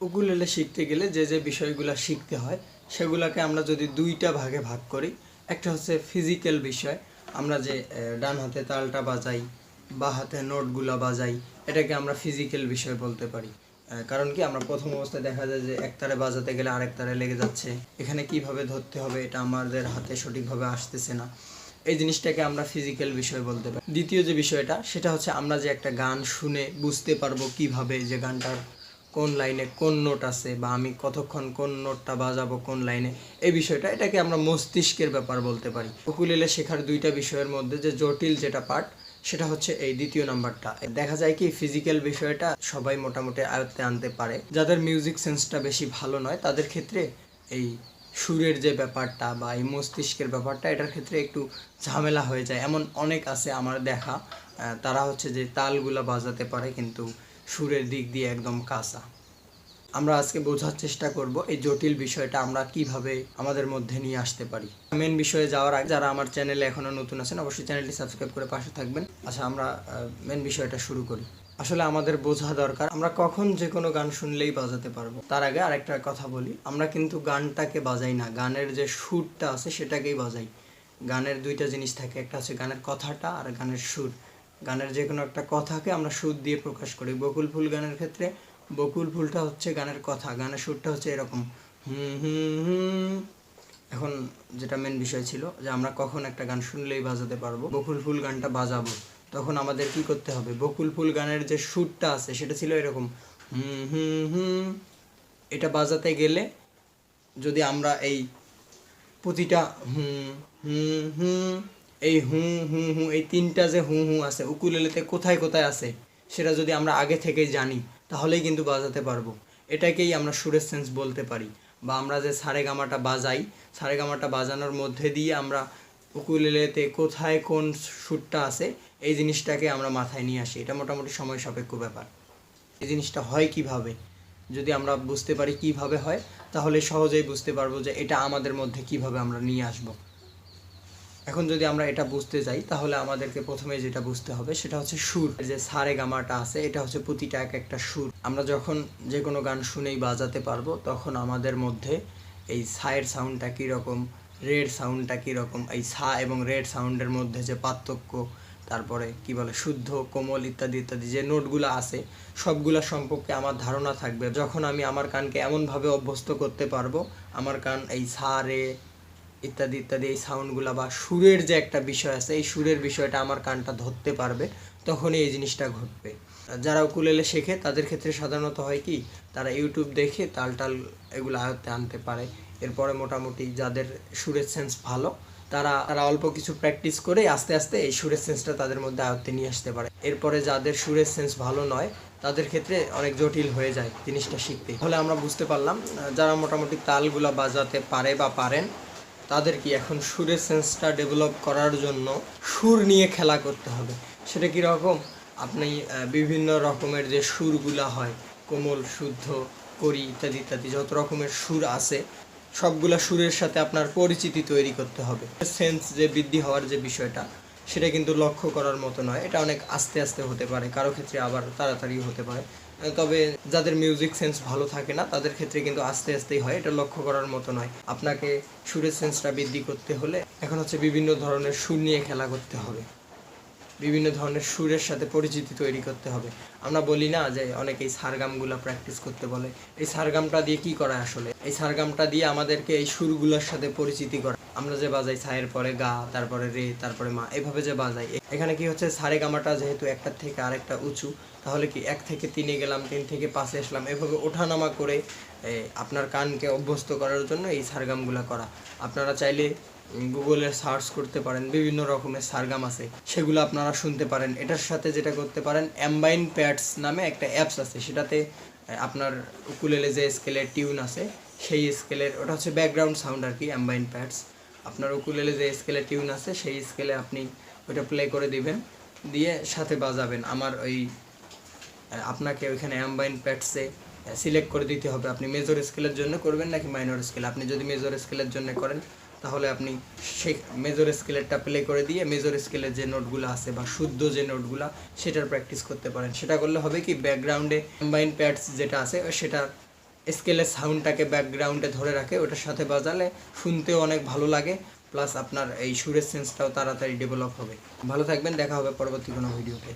Ukulele শিখতে গেলে যে যে বিষয়গুলো শিখতে হয়, সেগুলোকে আমরা যদি দুইটা ভাগে ভাগ করি, একটা হচ্ছে ফিজিক্যাল বিষয়, আমরা যে ডান হাতে তালটা বাজাই, বা হাতে নোটগুলো বাজাই, এটাকে আমরা ফিজিক্যাল বিষয় বলতে পারি। কারণ কি, আমরা প্রথম অবস্থায় দেখা যায় যে এক তারে বাজাতে গেলে আরেক তারে লেগে যাচ্ছে, এখানে কীভাবে ধরতে হবে এটা আমাদের হাতে সঠিকভাবে আসতেছে না। এই জিনিসটাকে আমরা ফিজিক্যাল বিষয় বলতে পারি। দ্বিতীয় যে বিষয়টা, সেটা হচ্ছে আমরা যে একটা গান শুনে বুঝতে পারব কীভাবে যে গানটার কোন লাইনে কোন নোট আছে বা আমি কতক্ষণ কোন নোটটা বাজাবো কোন লাইনে, এই বিষয়টা এটাকে আমরা মস্তিষ্কের ব্যাপার বলতে পারি। উকুলেলে শেখার দুইটা বিষয়ের মধ্যে যে জটিল যেটা পার্ট সেটা হচ্ছে এই দ্বিতীয় নাম্বারটা। দেখা যায় কি ফিজিক্যাল বিষয়টা সবাই মোটামুটি আয়ত্তে আনতে পারে। যাদের মিউজিক সেন্সটা বেশি ভালো নয়, তাদের ক্ষেত্রে এই সুরের যে ব্যাপারটা বা এই মস্তিষ্কের ব্যাপারটা, এটার ক্ষেত্রে একটু ঝামেলা হয়ে যায়। এমন অনেক আছে আমার দেখা তারা হচ্ছে যে তালগুলা বাজাতে পারে, কিন্তু সুরের দিক দিয়ে একদম কাঁচা। আমরা আজকে বোঝার চেষ্টা করব এই জটিল বিষয়টা আমরা কীভাবে আমাদের মধ্যে নিয়ে আসতে পারি। মেন বিষয়ে যাওয়ার আগে যারা আমার চ্যানেলে এখনও নতুন আছেন, অবশ্যই চ্যানেলটি সাবস্ক্রাইব করে পাশে থাকবেন। আচ্ছা আমরা মেন বিষয়টা শুরু করি। আসলে আমাদের বোঝা দরকার, আমরা কখন যে কোনো গান শুনলেই বাজাতে পারব। তার আগে আরেকটা কথা বলি, আমরা কিন্তু গানটাকে বাজাই না, গানের যে সুরটা আছে সেটাকেই বাজাই। গানের দুইটা জিনিস থাকে, একটা হচ্ছে গানের কথাটা আর গানের সুর। গানের যে কোনো একটা কথাকে আমরা সুর দিয়ে প্রকাশ করি। বকুল ফুল গানের ক্ষেত্রে বকুল ফুলটা হচ্ছে গানের কথা, গানের সুরটা হচ্ছে এরকম হুম হুম হুম। এখন যেটা মেন বিষয় ছিল যে আমরা কখন একটা গান শুনলেই বাজাতে পারব। বকুল ফুল গানটা বাজাবো। তখন আমাদের কি করতে হবে? বকুল ফুল গানের যে সুরটা আছে সেটা ছিল এরকম হুম হুম হুম। এটা বাজাতে গেলে যদি আমরা এই প্রতিটা হুম হুম হুম এই হুম হুম হুম এই তিনটা যে হুম হুম আছে, উকুলেলেতে কোথায় কোথায় আছে, সেটা যদি আমরা আগে থেকেই জানি, তাহলেই কিন্তু বাজাতে পারব। এটাকেই আমরা সুরের সেন্স বলতে পারি। বা আমরা যে সারে গামাটা বাজাই, সারে গামাটা বাজানোর মধ্যে দিয়ে আমরা উকুলেলেতে কোথায় কোন সুরটা আছে, এই জিনিসটাকে আমরা মাথায় নিয়ে আসি। এটা মোটামুটি সময় সাপেক্ষ ব্যাপার। এই জিনিসটা হয় কীভাবে? যদি আমরা বুঝতে পারি কীভাবে হয়, তাহলে সহজেই বুঝতে পারব যে এটা আমাদের মধ্যে কীভাবে আমরা নিয়ে আসব। এখন যদি আমরা এটা বুঝতে যাই, তাহলে আমাদেরকে প্রথমে যেটা বুঝতে হবে সেটা হচ্ছে সুর। যে সারে গামাটা আছে, এটা হচ্ছে প্রতিটা এক একটা সুর। আমরা যখন যে কোনো গান শুনেই বাজাতে পারব, তখন আমাদের মধ্যে এই সায়ের সাউন্ডটা কীরকম রেড সাউন্ডটা কীরকম এই সা এবং রেড সাউন্ডের মধ্যে যে পার্থক্য, তারপরে কি বলে, শুদ্ধ, কোমল ইত্যাদি ইত্যাদি যে নোটগুলো আছে, সবগুলো সম্পর্কে আমার ধারণা থাকবে। যখন আমি আমার কানকে এমনভাবে অভ্যস্ত করতে পারব, আমার কান এই সা, রে ইত্যাদি ইত্যাদি এই সাউন্ডগুলো বা সুরের যে একটা বিষয় আছে, এই সুরের বিষয়টা আমার কানটা ধরতে পারবে, তখনই এই জিনিসটা ঘটবে। যারা উকুলেলে শেখে, তাদের ক্ষেত্রে সাধারণত হয় কি, তারা ইউটিউব দেখে তাল টাল এগুলো আয়ত্তে আনতে পারে। এরপরে মোটামুটি যাদের সুরের সেন্স ভালো, তারা তারা অল্প কিছু প্র্যাকটিস করে আস্তে আস্তে এই সুরের সেন্সটা তাদের মধ্যে আয়ত্তে নিয়ে আসতে পারে। এরপরে যাদের সুরের সেন্স ভালো নয়, তাদের ক্ষেত্রে অনেক জটিল হয়ে যায় জিনিসটা শিখতে। তাহলে আমরা বুঝতে পারলাম যারা মোটামুটি তালগুলা বাজাতে পারে বা পারেন তাদের কি এখন সুরের সেন্সটা ডেভেলপ করার জন্য সুর নিয়ে খেলা করতে হবে? সেটা কি রকম? আপনি বিভিন্ন রকমের যে সুরগুলা হয়, কোমল, শুদ্ধ, করি ইত্যাদি ইত্যাদি, যত রকমের সুর আছে, সবগুলা সুরের সাথে আপনার পরিচিতি তৈরি করতে হবে। সেন্স যে বৃদ্ধি হওয়ার যে বিষয়টা, সেটা কিন্তু লক্ষ্য করার মতো নয়। এটা অনেক আস্তে আস্তে হতে পারে, কারও ক্ষেত্রে আবার তাড়াতাড়ি হতে পারে। তবে যাদের মিউজিক সেন্স ভালো থাকে না, তাদের ক্ষেত্রে কিন্তু আস্তে আস্তেই হয়, এটা লক্ষ্য করার মতো নয়। আপনাকে সুরের সেন্সটা বৃদ্ধি করতে হলে এখন হচ্ছে বিভিন্ন ধরনের সুর নিয়ে খেলা করতে হবে। বিভিন্ন ধরনের সুরের সাথে পরিচিতি তৈরি করতে হবে। আমরা বলি না যে অনেকেই সারগামগুলা প্র্যাকটিস করতে বলে। এই সারগামটা দিয়ে কি করা আসলে? এই সারগামটা দিয়ে আমাদেরকে এই সুরগুলোর সাথে পরিচিতি করা। আমরা যে বাজাই সায়ের পরে গা, তারপরে রে, তারপরে মা, এভাবে যে বাজাই। এখানে কি হচ্ছে? সারে গামাটা যেহেতু একটার থেকে আরেকটা উঁচু, তাহলে কি এক থেকে তিনে গেলাম, তিন থেকে পাঁচে আসলাম, এভাবে ওঠানামা করে আপনার কানকে অভ্যস্ত করার জন্য এই সারগামগুলা করা। আপনারা চাইলে গুগলে সার্চ করতে পারেন, বিভিন্ন রকমের সারগাম আছে। সেগুলো আপনারা শুনতে পারেন। এটার সাথে যেটা করতে পারেন অ্যাম্বাইন প্যাডস নামে একটা অ্যাপস আছে। সেটাতে আপনার উকুলেলে যে স্কেলের টিউন আছে, সেই স্কেলের ওটা হচ্ছে ব্যাকগ্রাউন্ড সাউন্ড আর কি অ্যাম্বাইন প্যাডস আপনার উকুলেলে যে স্কেলের টিউন আছে, সেই স্কেলে আপনি ওইটা প্লে করে দিবেন, দিয়ে সাথে বাজাবেন। আমার ওই আপনাকে ওইখানে অ্যাম্বাইন প্যাডসে সিলেক্ট করে দিতে হবে। আপনি মেজর স্কেলের জন্য করবেন নাকি মাইনর স্কেল আপনি যদি মেজর স্কেলের জন্য করেন তাহলে আপনি সেই মেজর স্কেলেরটা প্লে করে দিয়ে মেজর স্কেলের যে নোটগুলো আছে বা শুদ্ধ যে নোটগুলো সেটার প্র্যাকটিস করতে পারেন। সেটা করলে হবে কি ব্যাকগ্রাউন্ডে কম্বাইন প্যাডস যেটা আছে, সেটা স্কেলের সাউন্ডটাকে ব্যাকগ্রাউন্ডে ধরে রাখে, ওটার সাথে বাজালে শুনতেও অনেক ভালো লাগে প্লাস আপনার এই সুরের সেন্সটাও তাড়াতাড়ি ডেভেলপ হবে। ভালো থাকবেন, দেখা হবে পরবর্তী কোনো ভিডিওতে